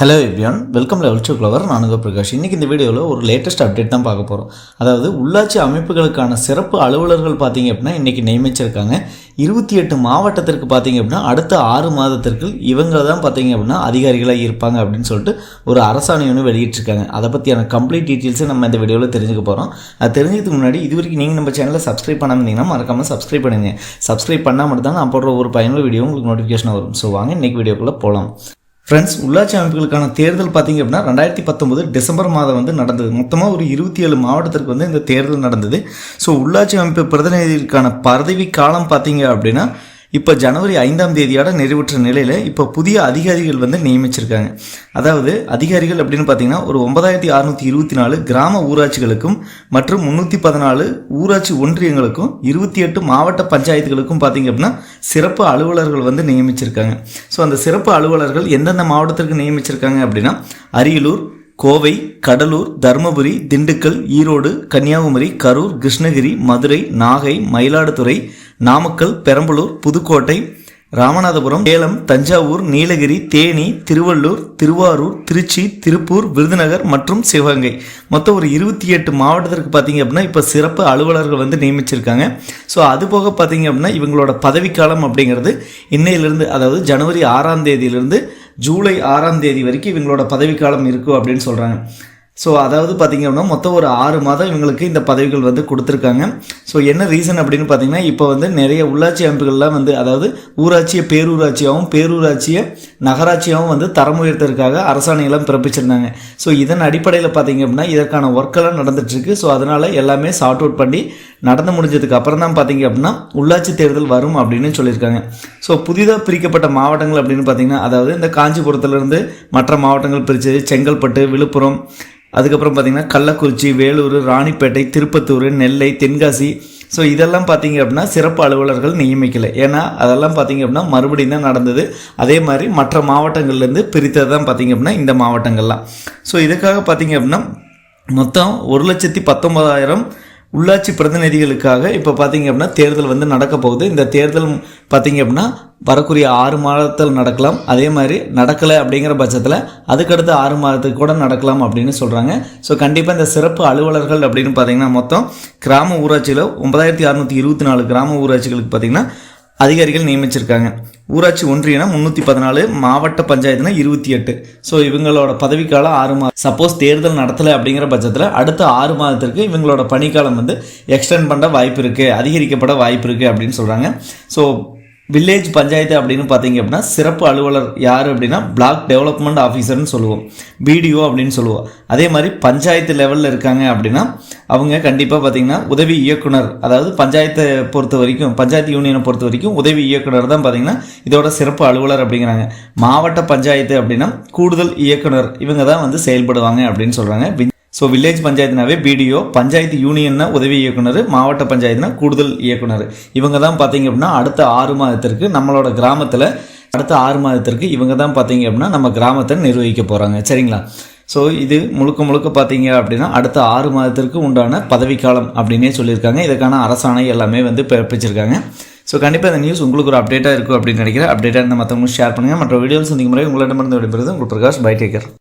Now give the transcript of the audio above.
Hello everyone welcome level two clever நான் பிரகாஷ். இன்றைக்கி இந்த வீடியோவில் ஒரு லேட்டஸ்ட் அப்டேட் தான் பார்க்க போகிறோம் அதாவது உள்ளாட்சி அமைப்புகளுக்கான சிறப்பு அலுவலர்கள் பார்த்தீங்க அப்படின்னா இன்றைக்கி நியமிச்சிருக்காங்க. இருபத்தி எட்டு மாவட்டத்திற்கு பார்த்தீங்க அப்படின்னா அடுத்த ஆறு மாதத்திற்கு இவங்க தான் பார்த்தீங்க அப்படின்னா அதிகாரிகளாக இருப்பாங்க அப்படின்னு சொல்லிட்டு ஒரு அரசாணை ஒன்று வெளியிட்டிருக்காங்க. அதை பற்றியான கம்ப்ளீட் டீட்டெயில்ஸை நம்ம இந்த வீடியோவில் தெரிஞ்சுக்க போகிறோம் அது தெரிஞ்சதுக்கு முன்னாடி இது வரைக்கும் நீங்கள் நம்ம சேனலில் சப்ஸ்கிரைப் பண்ணாமந்தீங்கன்னா மறக்காமல் சப்ஸ்கிரைப் பண்ணுங்க. சப்ஸ்கிரைப் பண்ணால் மட்டும் தான் நான் போடுற ஒரு பயனுள்ள வீடியோ உங்களுக்கு நோட்டிஃபிகேஷன் வரும். ஸோ வாங்க இன்றைக்கி வீடியோக்குள்ளே போகலாம் ஃப்ரெண்ட்ஸ் உள்ளாட்சி அமைப்புகளுக்கான தேர்தல் பார்த்தீங்க அப்படின்னா ரெண்டாயிரத்தி பத்தொம்போது டிசம்பர் மாதம் வந்து நடந்தது. மொத்தமாக ஒரு இருபத்தி ஏழு மாவட்டத்திற்கு வந்து இந்த தேர்தல் நடந்தது. ஸோ உள்ளாட்சி அமைப்பு பிரதிநிதிகளுக்கான பதவி காலம் பார்த்தீங்க அப்படின்னா இப்போ ஜனவரி ஐந்தாம் தேதியோட நிறைவுற்ற நிலையில் இப்போ புதிய அதிகாரிகள் வந்து நியமிச்சிருக்காங்க. அதாவது அதிகாரிகள் அப்படின்னு பார்த்தீங்கன்னா ஒரு ஒன்பதாயிரத்தி அறுநூற்றி இருபத்தி நாலு கிராம ஊராட்சிகளுக்கும் மற்றும் முந்நூற்றி பதினாலு ஊராட்சி ஒன்றியங்களுக்கும் இருபத்தி எட்டு மாவட்ட பஞ்சாயத்துகளுக்கும் பார்த்தீங்க அப்படின்னா சிறப்பு அலுவலர்கள் வந்து நியமிச்சிருக்காங்க. ஸோ அந்த சிறப்பு அலுவலர்கள் எந்தெந்த மாவட்டத்திற்கு நியமிச்சிருக்காங்க அப்படின்னா அரியலூர் கோவை கடலூர் தருமபுரி திண்டுக்கல் ஈரோடு கன்னியாகுமரி கரூர் கிருஷ்ணகிரி மதுரை நாகை மயிலாடுதுறை நாமக்கல் பெரம்பலூர் புதுக்கோட்டை ராமநாதபுரம் சேலம் தஞ்சாவூர் நீலகிரி தேனி திருவள்ளூர் திருவாரூர் திருச்சி திருப்பூர் விருதுநகர் மற்றும் சிவகங்கை. மொத்தம் ஒரு இருபத்தி எட்டு மாவட்டத்திற்கு பார்த்தீங்க அப்படின்னா இப்போ சிறப்பு அலுவலர்கள் வந்து நியமிச்சிருக்காங்க. ஸோ அது போக பார்த்தீங்க அப்படின்னா இவங்களோட பதவிக்காலம் அப்படிங்கிறது இன்னையிலிருந்து அதாவது ஜனவரி ஆறாம் தேதியிலிருந்து ஜூலை ஆறாம் தேதி வரைக்கும் இவங்களோட பதவிக்காலம் இருக்கும் அப்படின்னு சொல்கிறாங்க ஸோ அதாவது பார்த்திங்க அப்படின்னா மொத்தம் ஒரு ஆறு மாதம் இவங்களுக்கு இந்த பதவிகள் வந்து கொடுத்துருக்காங்க. ஸோ என்ன ரீசன் அப்படின்னு பார்த்தீங்கன்னா இப்போ வந்து நிறைய உள்ளாட்சி அமைப்புகள்லாம் வந்து அதாவது ஊராட்சியை பேரூராட்சியாகவும் பேரூராட்சியை நகராட்சியாகவும் வந்து தரம் உயர்த்ததுக்காக அரசாணையெல்லாம் பிறப்பிச்சிருந்தாங்க. ஸோ இதன் அடிப்படையில் பார்த்தீங்க அப்படின்னா இதற்கான ஒர்க்கெல்லாம் நடந்துட்டுருக்கு ஸோ அதனால் எல்லாமே சார்ட் அவுட் பண்ணி நடந்து முடிஞ்சதுக்கு அப்புறம் தான் பார்த்தீங்க அப்படின்னா உள்ளாட்சி தேர்தல் வரும் அப்படின்னு சொல்லியிருக்காங்க. ஸோ புதிதாக பிரிக்கப்பட்ட மாவட்டங்கள் அப்படின்னு பார்த்தீங்கன்னா அதாவது இந்த காஞ்சிபுரத்துலேருந்து மற்ற மாவட்டங்கள் பிரித்தது செங்கல்பட்டு விழுப்புரம் அதுக்கப்புறம் பார்த்திங்கன்னா கள்ளக்குறிச்சி வேலூர் ராணிப்பேட்டை திருப்பத்தூர் நெல்லை தென்காசி. ஸோ இதெல்லாம் பார்த்தீங்க அப்படின்னா சிறப்பு அலுவலர்கள் நியமிக்கலை. ஏன்னா அதெல்லாம் பார்த்தீங்க அப்படின்னா மறுபடியும் தான் நடந்தது. அதே மாதிரி மற்ற மாவட்டங்கள்லேருந்து பிரித்தது தான் பார்த்தீங்க அப்படின்னா இந்த மாவட்டங்கள்லாம். ஸோ இதுக்காக பார்த்தீங்க அப்படின்னா மொத்தம் ஒரு லட்சத்தி பத்தொன்பதாயிரம் உள்ளாட்சி பிரதிநிதிகளுக்காக இப்போ பார்த்தீங்க அப்படின்னா தேர்தல் வந்து நடக்க போகுது. இந்த தேர்தல் பார்த்தீங்க அப்படின்னா வரக்கூடிய ஆறு மாதத்தில் நடக்கலாம். அதே மாதிரி நடக்கலை அப்படிங்கிற பட்சத்தில் அதுக்கடுத்து ஆறு மாதத்துக்கு கூட நடக்கலாம் அப்படின்னு சொல்கிறாங்க ஸோ கண்டிப்பாக இந்த சிறப்பு அலுவலர்கள் அப்படின்னு பார்த்தீங்கன்னா மொத்தம் கிராம ஊராட்சியில் ஒன்பதாயிரத்தி அறநூற்றி இருபத்தி நாலு கிராம ஊராட்சிகளுக்கு பார்த்திங்கன்னா அதிகாரிகள் நியமிச்சிருக்காங்க. ஊராட்சி ஒன்றியனா முந்நூற்றி பதினாலு மாவட்ட பஞ்சாயத்துனா இருபத்தி எட்டு. ஸோ இவங்களோட பதவிக்காலம் ஆறு மாதம் சப்போஸ் தேர்தல் நடத்தலை அப்படிங்கிற பட்சத்தில் அடுத்த ஆறு மாதத்திற்கு இவங்களோட பணிக்காலம் வந்து எக்ஸ்டெண்ட் பண்ண வாய்ப்பு இருக்குது அதிகரிக்கப்பட வாய்ப்பு இருக்குது அப்படின்னு சொல்கிறாங்க ஸோ வில்லேஜ் பஞ்சாயத்து அப்படின்னு பார்த்தீங்க அப்படின்னா சிறப்பு அலுவலர் யார் அப்படின்னா பிளாக் டெவலப்மெண்ட் ஆஃபீஸர்னு சொல்லுவோம் பிடிஓ அப்படின்னு சொல்லுவோம் அதே மாதிரி பஞ்சாயத்து லெவலில் இருக்காங்க அப்படின்னா அவங்க கண்டிப்பாக பார்த்தீங்கன்னா உதவி இயக்குனர் அதாவது பஞ்சாயத்தை பொறுத்த வரைக்கும் பஞ்சாயத்து யூனியனை பொறுத்த வரைக்கும் உதவி இயக்குனர் தான் பார்த்தீங்கன்னா இதோட சிறப்பு அலுவலர் அப்படிங்கிறாங்க மாவட்ட பஞ்சாயத்து அப்படின்னா கூடுதல் இயக்குனர் இவங்க தான் வந்து செயல்படுவாங்க அப்படின்னு சொல்கிறாங்க ஸோ வில்லேஜ் பஞ்சாயத்துனாவே பிடிஓ பஞ்சாயத்து யூனியன்னா உதவி இயக்குனர் மாவட்ட பஞ்சாயத்துனா கூடுதல் இயக்குனர். இவங்க தான் பார்த்தீங்க அப்படின்னா அடுத்த ஆறு மாதத்திற்கு நம்மளோட கிராமத்தில் அடுத்த ஆறு மாதத்திற்கு இவங்க தான் பார்த்தீங்க அப்படின்னா நம்ம கிராமத்தை நிர்வகிக்க போகிறாங்க சரிங்களா? ஸோ இது முழுக்க முழுக்க பார்த்தீங்க அப்படின்னா அடுத்த ஆறு மாதத்திற்கு உண்டான பதவிக்காலம் அப்படின்னே சொல்லியிருக்காங்க. இதுக்கான அரசாணை எல்லாமே வந்து பிறப்பிச்சிருக்காங்க ஸோ கண்டிப்பாக இந்த நியூஸ் உங்களுக்கு ஒரு அப்டேட்டாக இருக்கும் அப்படின்னு நினைக்கிறேன். அப்டேட்டாக இருந்த மற்றவங்களுக்கு ஷேர் பண்ணுங்கள் மற்ற வீடியோஸ் சந்திக்கும் முறை உங்களிடமிருந்து விடைபெறுது உங்கள் பிரகாஷ் பை டேக்கர்